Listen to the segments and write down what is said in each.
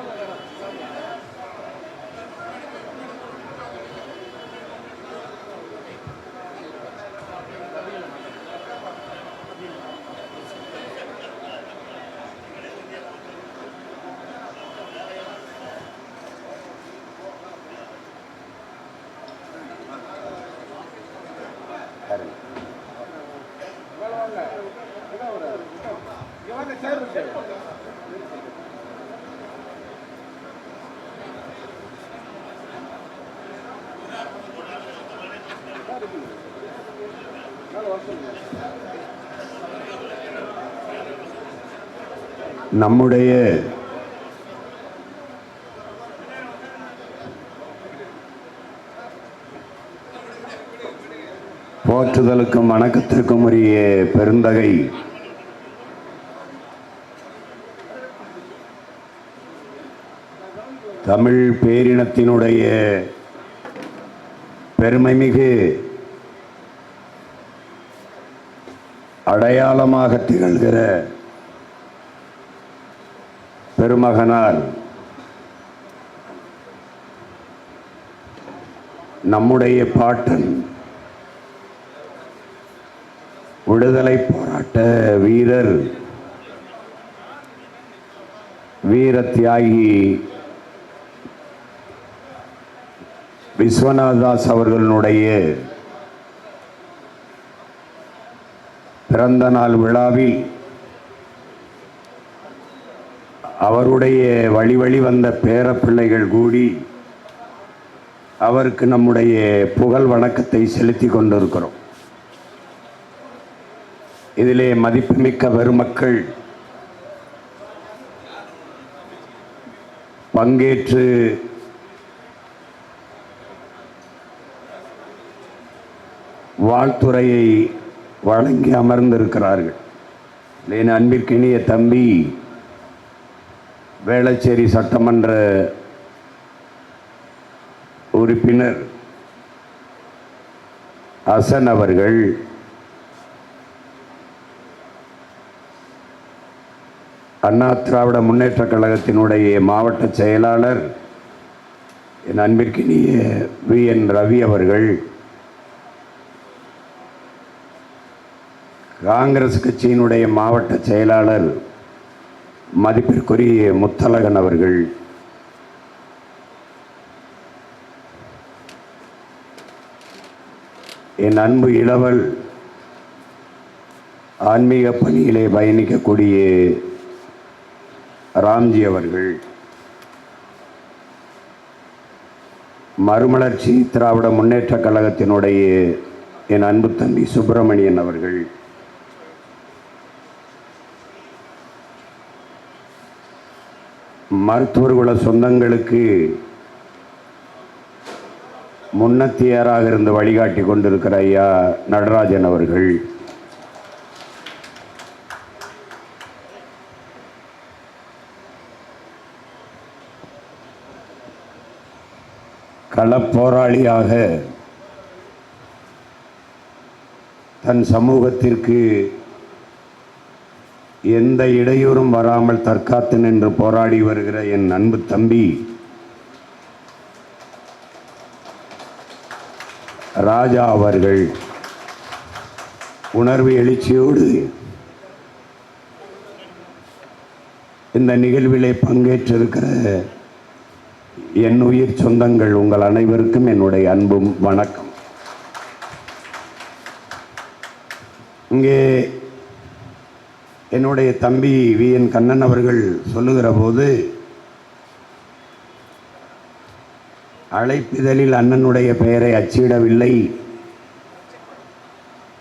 疲れたね。நம்முடைய போற்றுதலுக்கும் வணக்கத்திற்கும் உரிய பெருந்தகை தமிழ் பேரினத்தினுடைய பெருமைமிகு அடையாளமாக திகழ்கிற பெருமகனார் நம்முடைய பாட்டன் விடுதலை போராட்ட வீரர் வீர தியாகி விஸ்வநாதாஸ் அவர்களுடைய பிறந்த நாள் விழாவில் அவருடைய வழி வழி வந்த பேர பிள்ளைகள் கூடி அவருக்கு நம்முடைய புகழ் வணக்கத்தை செலுத்தி கொண்டிருக்கிறோம். இதிலே மதிப்புமிக்க பெருமக்கள் பங்கேற்று வாழ்த்துறையை வழங்கி அமர்ந்திருக்கிறார்கள். என் அன்பிற்கினிய தம்பி வேளச்சேரி சட்டமன்ற உறுப்பினர் ஹசன் அவர்கள் அண்ணா திராவிட முன்னேற்ற கழகத்தினுடைய மாவட்ட செயலாளர் என் அன்பிற்கினிய வி. என். ரவி அவர்கள் காங்கிரஸ் கட்சியினுடைய மாவட்ட செயலாளர் மதிப்பிற்குரிய முத்தழகன் அவர்கள். என் அன்பு இளவல் ஆன்மீக பணியிலே பயணிக்கக்கூடிய ராம்ஜி அவர்கள். மறுமலர்ச்சி திராவிட முன்னேற்ற கழகத்தினுடைய என் அன்பு தம்பி சுப்பிரமணியன் அவர்கள். மருத்துவர்குல சொந்தங்களுக்கு முன்னத்தியராக இருந்து வழிகாட்டி கொண்டிருக்கிற ஐயா நடராஜன் அவர்கள். களப்போராளியாக தன் சமூகத்திற்கு எந்த இடையூறும் வராமல் தற்காத்து நின்று போராடி வருகிற என் அன்பு தம்பி. ராஜா அவர்கள் உணர்வு எழுச்சியோடு இந்த நிகழ்விலே பங்கேற்றிருக்கிற என் உயிர் சொந்தங்கள் உங்கள் அனைவருக்கும் என்னுடைய அன்பும் வணக்கம். இங்கே என்னுடைய தம்பி வி. என். கண்ணன் அவர்கள் சொல்லுகிற போது அழைப்பிதழில் அண்ணனுடைய பெயரை அச்சிடவில்லை.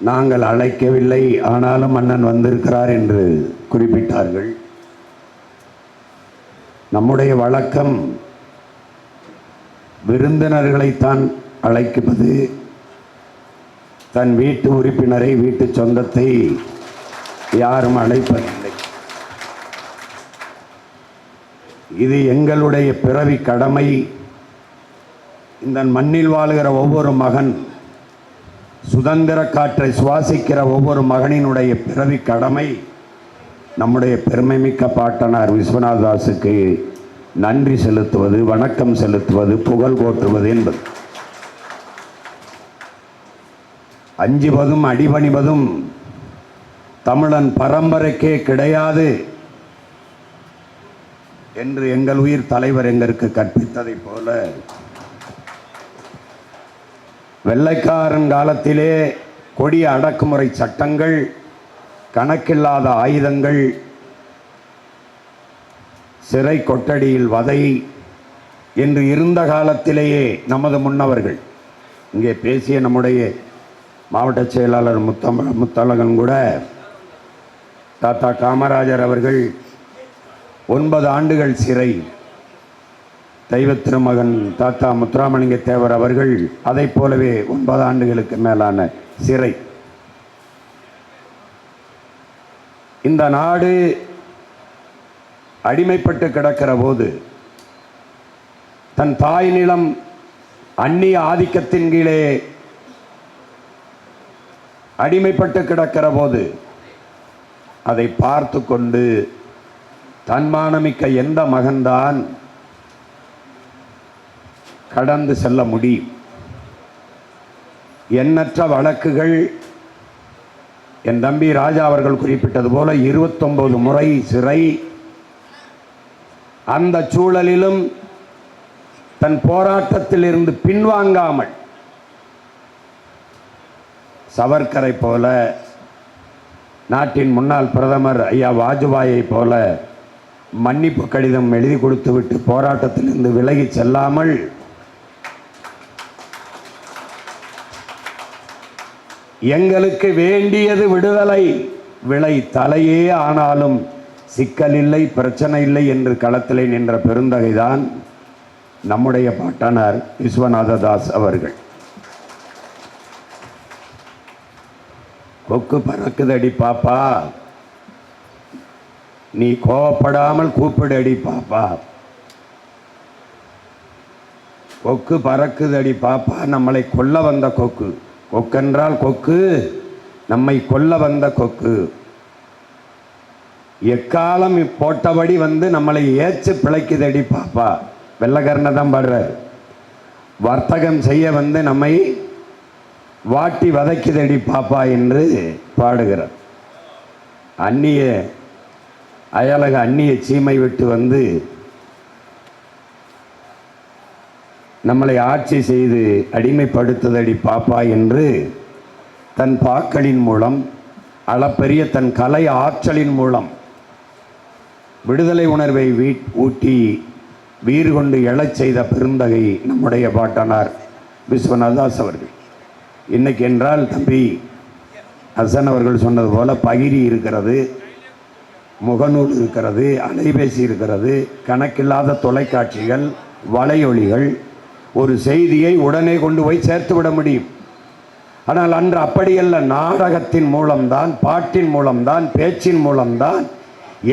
நாங்கள் அழைக்கவில்லை. ஆனாலும் அண்ணன் வந்திருக்கிறார் என்று குறிப்பிட்டார்கள். நம்முடைய வழக்கம் விருந்தினர்களைத்தான் அழைப்பது தன் வீட்டு உறுப்பினரை வீட்டு சொந்தத்தை யாரும் அழைப்பதில்லை. இது எங்களுடைய பிறவி கடமை. இந்த மண்ணில் வாழுகிற ஒவ்வொரு மகன் சுதந்திர காற்றை சுவாசிக்கிற ஒவ்வொரு மகனினுடைய பிறவி கடமை. நம்முடைய பெருமைமிக்க பாட்டனார் விஸ்வநாதாஸுக்கு நன்றி செலுத்துவது வணக்கம் செலுத்துவது புகழ் போற்றுவது என்பது. அஞ்சுவதும் அடிபணிவதும் தமிழன் பரம்பரைக்கே கிடையாது என்று எங்கள் உயிர் தலைவர் எங்களுக்கு கற்பித்ததைப் போல வெள்ளைக்காரன் காலத்திலே கொடிய அடக்குமுறை சட்டங்கள் கணக்கில்லாத ஆயுதங்கள் சிறை கொட்டடியில் வதை என்று இருந்த காலத்திலேயே நமது முன்னவர்கள் இங்கே பேசிய நம்முடைய மாவட்ட செயலாளர் முத்தம முத்தழகன் கூட தாத்தா காமராஜர் அவர்கள் ஒன்பது ஆண்டுகள் சிறை. தெய்வ திருமகன் தாத்தா முத்துராமலிங்க தேவர் அவர்கள் அதை போலவே ஒன்பது ஆண்டுகளுக்கு மேலான சிறை. இந்த நாடு அடிமைப்பட்டு கிடக்கிற போது தன் தாய் நிலம் அந்நிய ஆதிக்கத்தின் கீழே அடிமைப்பட்டு கிடக்கிற போது அதை பார்த்து கொண்டு தன்மானமிக்க எந்த மகன்தான் கடந்து செல்ல முடியும்? எண்ணற்ற வழக்குகள். என் தம்பி ராஜா அவர்கள் குறிப்பிட்டது போல இருபத்தொன்பது முறை சிறை. அந்த சூழலிலும் தன் போராட்டத்தில் இருந்து பின்வாங்காமல் சவர்க்கரை போல நாட்டின் முன்னாள் பிரதமர் ஐயா வாஜ்பாயை போல மன்னிப்பு கடிதம் எழுதி கொடுத்துவிட்டு போராட்டத்திலிருந்து விலகி செல்லாமல் எங்களுக்கு வேண்டியது விடுதலை. விலை தலையே ஆனாலும் சிக்கல் இல்லை பிரச்சனை இல்லை என்று களத்திலே நின்ற பெருந்தகைதான் நம்முடைய பாட்டனார் விஸ்வநாததாஸ் அவர்கள். கொக்கு பறக்குதடி பாப்பா. நீ கோவப்படாமல் கூப்பிடடி பாப்பா. கொக்கு பறக்குதடி பாப்பா. நம்மளை கொல்ல வந்த கொக்கு. கொக்கென்றால் கொக்கு. நம்மை கொல்ல வந்த கொக்கு. எக்காலம் போட்டபடி வந்து நம்மளை ஏச்சு பிழைக்குதடி பாப்பா. வெள்ளக்கரணை தான் பாடுறார். வர்த்தகம் செய்ய வந்து நம்மை வாட்டி வதைக்குதடி பாப்பா என்று பாடுகிறார். அந்நிய அயலக அந்நிய சீமை விட்டு வந்து நம்மளை ஆட்சி செய்து அடிமைப்படுத்துதடி பாப்பா என்று தன் பாக்களின் மூலம் அளப்பெரிய தன் கலை ஆற்றலின் மூலம் விடுதலை உணர்வை வீ ஊட்டி வீறு கொண்டு எழச் செய்த பெருந்தகை நம்முடைய பாட்டனார் விஸ்வநாதாஸ் அவர்கள். இன்னைக்கு என்றால் தம்பி ஹசன் அவர்கள் சொன்னது போல பகிரி இருக்கிறது முகநூல் இருக்கிறது அலைபேசி இருக்கிறது கணக்கில்லாத தொலைக்காட்சிகள் வலையொலிகள் ஒரு செய்தியை உடனே கொண்டு போய் சேர்த்து விட முடியும். ஆனால் அன்று அப்படியல்ல நாடகத்தின் மூலம்தான் பாட்டின் மூலம்தான் பேச்சின் மூலம்தான்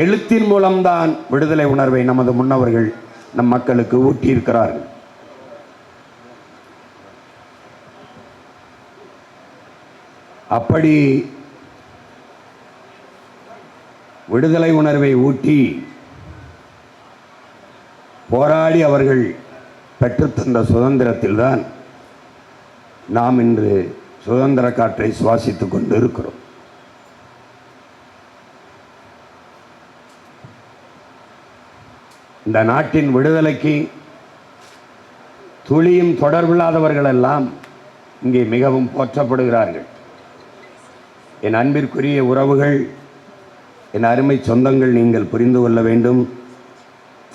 எழுத்தின் மூலம்தான் விடுதலை உணர்வை நமது முன்னவர்கள் நம் மக்களுக்கு ஊட்டியிருக்கிறார்கள். அப்படி விடுதலை உணர்வை ஊட்டி போராடி அவர்கள் பெற்றுத்தந்த சுதந்திரத்தில்தான் நாம் இன்று சுதந்திர காற்றை சுவாசித்துக் கொண்டு இருக்கிறோம் இந்த நாட்டின் விடுதலைக்கு துளியும் தொடர்பில்லாதவர்களெல்லாம் இங்கே மிகவும் போற்றப்படுகிறார்கள். என் அன்பிற்குரிய உறவுகள் என் அருமை சொந்தங்கள் நீங்கள் புரிந்து கொள்ள வேண்டும்.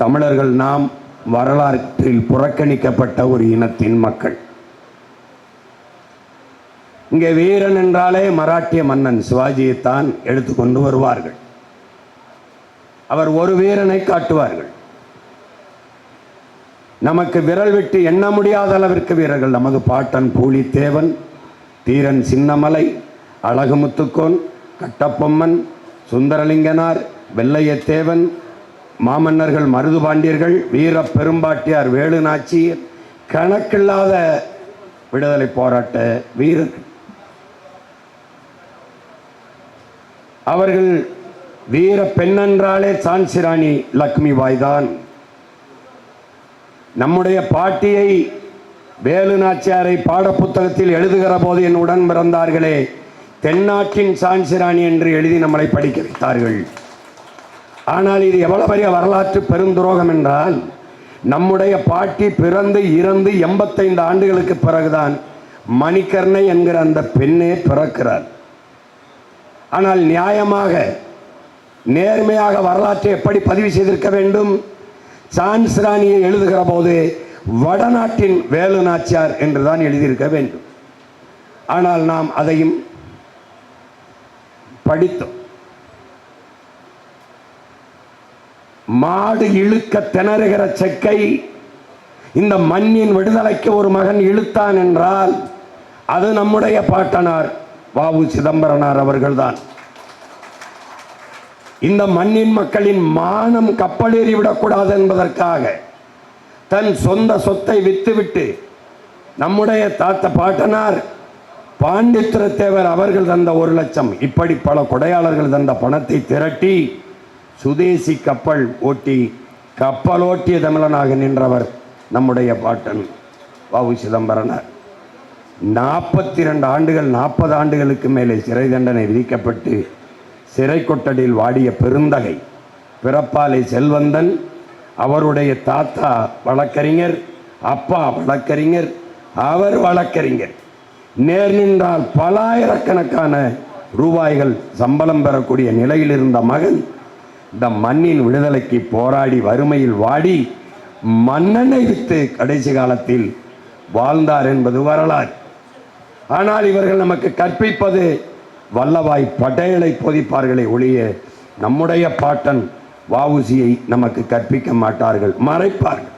தமிழர்கள் நாம் வரலாற்றில் புறக்கணிக்கப்பட்ட ஒரு இனத்தின் மக்கள். இங்கே வீரன் என்றாலே மராட்டிய மன்னன் சிவாஜியைத்தான் எடுத்துக்கொண்டு வருவார்கள். அவர் ஒரு வீரனை காட்டுவார்கள். நமக்கு விரல் விட்டு எண்ண முடியாத அளவிற்கு வீரர்கள். நமது பாட்டன் பூலித்தேவன் தீரன் சின்னமலை அழகுமுத்துக்கோன் கட்டப்பொம்மன் சுந்தரலிங்கனார் வெள்ளையத்தேவன் மாமன்னர்கள் மருதுபாண்டியர்கள் வீர பெரும்பாட்டியார் வேலுநாச்சியர் கணக்கில்லாத விடுதலை போராட்ட வீரர்கள். அவர்கள் வீர பெண்ணென்றாலே சான்சிராணி லக்ஷ்மி பாய்தான் நம்முடைய பாட்டியை வேலு நாச்சியாரை பாடப்புத்தகத்தில் எழுதுகிற போது என் உடன் பிறந்தார்களே. தென்னாட்டின் சான்சிராணி என்று எழுதி நம்மளை படிக்க வைத்தார்கள். ஆனால் இது எவ்வளவு பெரிய வரலாற்று பெருந்துரோகம் என்றால் நம்முடைய பாட்டி பிறந்து இறந்து எண்பத்தைந்து ஆண்டுகளுக்கு பிறகுதான் மணிக்கர்ணை என்கிற அந்த பெண்ணே பிறக்கிறார். ஆனால் நியாயமாக நேர்மையாக வரலாற்றை எப்படி பதிவு செய்திருக்க வேண்டும்? சான்ஸ் ராணியை எழுதுகிற போது வடநாட்டின் வேலு நாச்சியார் என்றுதான் எழுதியிருக்க வேண்டும். ஆனால் நாம் அதையும் படித்தோம். மாடு இழுக்க திணறுகிற செக்கை இந்த மண்ணின் விடுதலைக்கு ஒரு மகன் இழுத்தான் என்றால் அது நம்முடைய பாட்டனார் வாவு சிதம்பரனார் அவர்கள்தான். இந்த மண்ணின் மக்களின் மானம் கப்பலேறி விடக்கூடாது என்பதற்காக தன் சொந்த சொத்தை வித்துவிட்டு நம்முடைய தாத்த பாட்டனார் பாண்டித்துரத்தேவர் அவர்கள் தந்த ஒரு லட்சம் இப்படி பல கொடையாளர்கள் தந்த பணத்தை திரட்டி சுதேசி கப்பல் ஓட்டி கப்பலோட்டிய தமிழனாக நின்றவர் நம்முடைய பாட்டன் வாவு சிதம்பரனார். நாற்பத்தி ரெண்டு ஆண்டுகள் நாற்பது ஆண்டுகளுக்கு மேலே சிறை தண்டனை விதிக்கப்பட்டு சிறை கொட்டடியில் வாடிய பெருந்தகை பிறப்பாலை செல்வந்தன் அவருடைய தாத்தா வழக்கறிஞர் அப்பா வழக்கறிஞர் அவர் வழக்கறிஞர். நேர் நின்றால் பலாயிரக்கணக்கான ரூபாய்கள் சம்பளம் பெறக்கூடிய நிலையில் இருந்த மகன் இந்த மண்ணின் விடுதலைக்கு போராடி வறுமையில் வாடி மன்னனை வித்து கடைசி காலத்தில் வாழ்ந்தார் என்பது வரலாறு. ஆனால் இவர்கள் நமக்கு கற்பிப்பது வல்லவாய் பட்டேலை போதிப்பார்களே ஒழிய நம்முடைய பாட்டன் வாவுசியை நமக்கு கற்பிக்க மாட்டார்கள் மறைப்பார்கள்.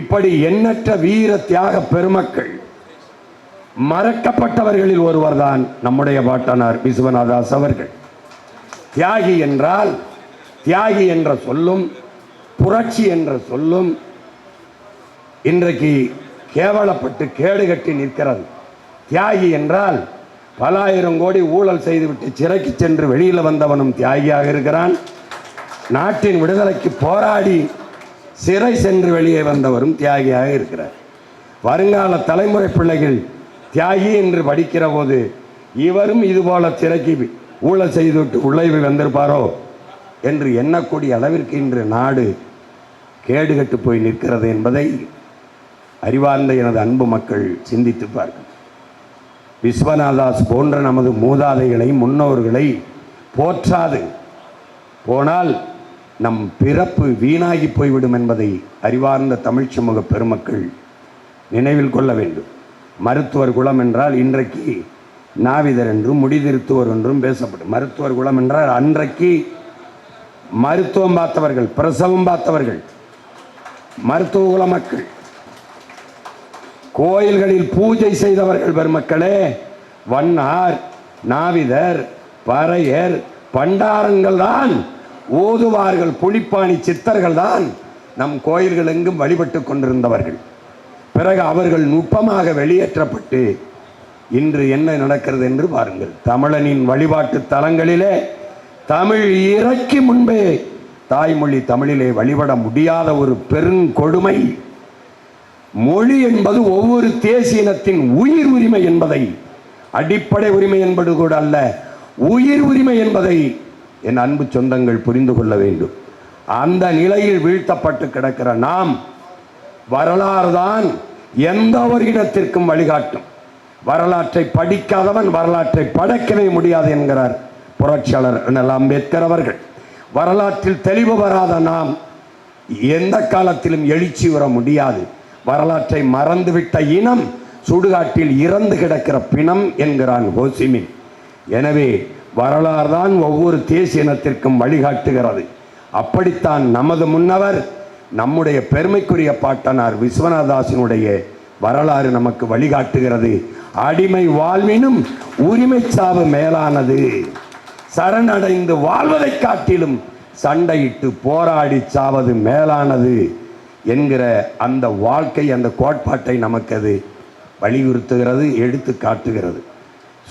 இப்படி எண்ணற்ற வீர தியாக பெருமக்கள் மறக்கப்பட்டவர்களில் ஒருவர்தான் நம்முடைய பாட்டனார் விசுவநாதாஸ் அவர்கள். தியாகி என்றால் தியாகி என்ற சொல்லும் புரட்சி என்ற சொல்லும் இன்றைக்கு கேவலப்பட்டு கேடுகட்டி நிற்கிறது. தியாகி என்றால் பல ஆயிரம் கோடி ஊழல் செய்துவிட்டு சிறைக்கு சென்று வெளியில் வந்தவனும் தியாகியாக இருக்கிறான். நாட்டின் விடுதலைக்கு போராடி சிறை சென்று வெளியே வந்தவரும் தியாகியாக இருக்கிறார். வருங்கால தலைமுறை பிள்ளைகள் தியாகி என்று படிக்கிற போது இவரும் இதுபோல சிறைக்கு ஊழல் செய்துவிட்டு உள்ளே வந்திருப்பாரோ என்று எண்ணக்கூடிய அளவிற்கு இன்று நாடு கேடுகட்டு போய் நிற்கிறது என்பதை அறிவார்ந்த எனது அன்பு மக்கள் சிந்தித்து பார்க்க விஸ்வநாதாஸ் போன்ற நமது மூதாதைகளை முன்னோர்களை போற்றாது. போனால் நம் பிறப்பு வீணாகி போய்விடும் என்பதை அறிவார்ந்த தமிழ் சமூக பெருமக்கள் நினைவில் கொள்ள வேண்டும். மருத்துவர் குலம் என்றால் இன்றைக்கு நாவிதர் என்றும் முடிதிருத்துவர் என்றும் பேசப்படும். மருத்துவர் குலம் என்றால் அன்றைக்கு மருத்துவம் பார்த்தவர்கள் பிரசவம் பார்த்தவர்கள் மருத்துவ குல மக்கள். கோயில்களில் பூஜை செய்தவர்கள் பெருமக்களே வண்ணார் நாவிதர் பறையர் பண்டாரங்கள் தான் ஓதுவார்கள் புலிப்பாணி சித்தர்கள் தான் நம் கோயில்கள் எங்கும் வழிபட்டு கொண்டிருந்தவர்கள். பிறகு அவர்கள் நுட்பமாக வெளியேற்றப்பட்டு இன்று என்ன நடக்கிறது என்று பாருங்கள். தமிழனின் வழிபாட்டு தலங்களிலே தமிழ் இறக்கி முன்பே தாய்மொழி தமிழிலே வழிபட முடியாத ஒரு பெருங்கொடுமை மொழி என்பது ஒவ்வொரு தேசியனத்தின் உயிர் உரிமை என்பதை அடிப்படை உரிமை என்பது கூட அல்ல உயிர் உரிமை என்பதை என் அன்பு சொந்தங்கள் புரிந்து கொள்ள வேண்டும். அந்த நிலையில் வீழ்த்தப்பட்டு கிடக்கிற நாம் வரலாறு தான் எந்த ஒரு இடத்திற்கும் வழிகாட்டும். வரலாற்றை படிக்காதவன் வரலாற்றை படைக்கவே முடியாது என்கிறார் புரட்சியாளர் அண்ணல் அம்பேத்கர் அவர்கள். வரலாற்றில் தெளிவு வராத நாம் எந்த காலத்திலும் எழுச்சி வர முடியாது. வரலாற்றை மறந்துவிட்ட இனம் சுடுகாட்டில் இறந்து கிடக்கிற பிணம் என்கிறான் ஹோசிமின். எனவே வரலாறு தான் ஒவ்வொரு தேசிய இனத்திற்கும் வழிகாட்டுகிறது. அப்படித்தான் நமது முன்னவர் நம்முடைய பெருமைக்குரிய பாட்டனார் விஸ்வநாதாசனுடைய வரலாறு நமக்கு வழிகாட்டுகிறது. அடிமை வாழ்வினும் உரிமை சாவு மேலானது. சரணடைந்து வாழ்வதைக் காட்டிலும் சண்டையிட்டு போராடி சாவது மேலானது என்கிற அந்த வாழ்க்கை அந்த கோட்பாட்டை நமக்கு அது வலியுறுத்துகிறது எடுத்து காட்டுகிறது.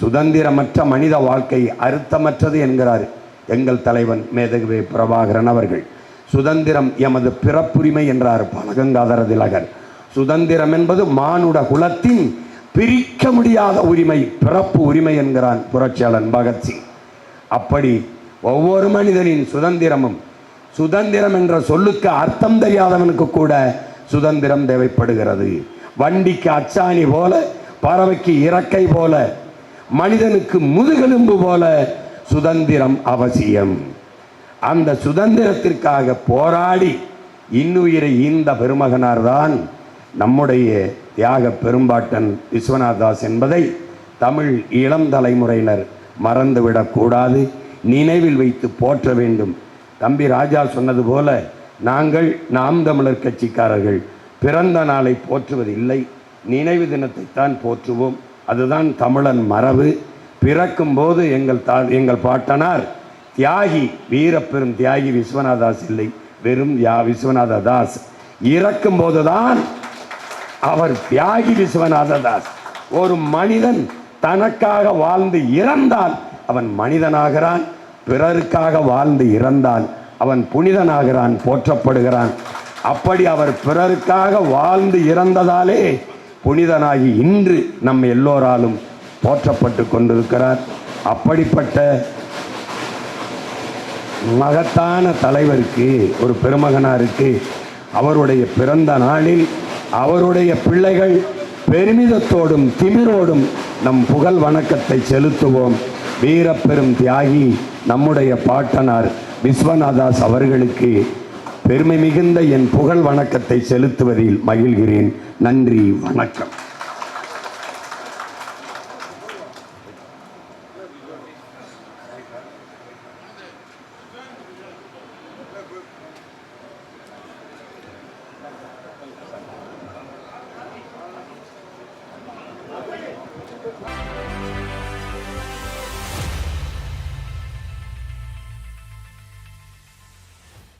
சுதந்திரமற்ற மனித வாழ்க்கை அறுத்தமற்றது என்கிறார் எங்கள் தலைவன் மேதகுவே பிரபாகரன் அவர்கள். சுதந்திரம் எமது பிறப்புரிமை என்றார் பழகங்காதர திலகர் சுதந்திரம் என்பது மானுட குலத்தின் பிரிக்க முடியாத உரிமை பிறப்பு உரிமை என்கிறான் புரட்சியாளன் பகத்சிங் அப்படி ஒவ்வொரு மனிதனின் சுதந்திரமும் சுதந்திரம் என்ற சொல்லுக்கு அர்த்தம் தெரியாதவனுக்கு கூட சுதந்திரம் தேவைப்படுகிறது. வண்டிக்கு அச்சாணி போல பறவைக்கு இறக்கை போல மனிதனுக்கு முதுகெலும்பு போல சுதந்திரம் அவசியம். அந்த சுதந்திரத்திற்காக போராடி இன்னுயிரை ஈந்த பெருமகனார் தான் நம்முடைய தியாக பெரும்பாட்டன் விஸ்வநாதாஸ் என்பதை தமிழ் இளம் தலைமுறையினர் மறந்துவிடக்கூடாது நினைவில் வைத்து போற்ற வேண்டும். தம்பி ராஜா சொன்னது போல நாங்கள் நாம் தமிழர் கட்சிக்காரர்கள் பிறந்த நாளை போற்றுவதில்லை நினைவு தினத்தைத்தான் போற்றுவோம். அதுதான் தமிழன் மரபு. பிறக்கும்போது எங்கள் தா எங்கள் பாட்டனார் தியாகி வீரப்பெரும் தியாகி விஸ்வநாதாஸ் இல்லை. வெறும் யா விஸ்வநாத தாஸ் இறக்கும் போதுதான் அவர் தியாகி விஸ்வநாத தாஸ் ஒரு மனிதன் தனக்காக வாழ்ந்து இறந்தால் அவன் மனிதனாகிறான் பிறருக்காக வாழ்ந்து இறந்தால் அவன் புனிதனாகிறான் போற்றப்படுகிறான். அப்படி அவர் பிறருக்காக வாழ்ந்து இறந்ததாலே புனிதனாகி இன்று நம் எல்லோராலும் போற்றப்பட்டு கொண்டிருக்கிறார். அப்படிப்பட்ட மகத்தான தலைவருக்கு ஒரு பெருமகனாருக்கு அவருடைய பிறந்த நாளில் அவருடைய பிள்ளைகள் பெருமிதத்தோடும் திமிரோடும் நம் புகழ் வணக்கத்தை செலுத்துவோம். வீரப்பெரும் தியாகி நம்முடைய பாட்டனார் விஸ்வநாதாஸ் அவர்களுக்கு பெருமை மிகுந்த என் புகழ் வணக்கத்தை செலுத்துவதில் மகிழ்கிறேன். நன்றி வணக்கம்.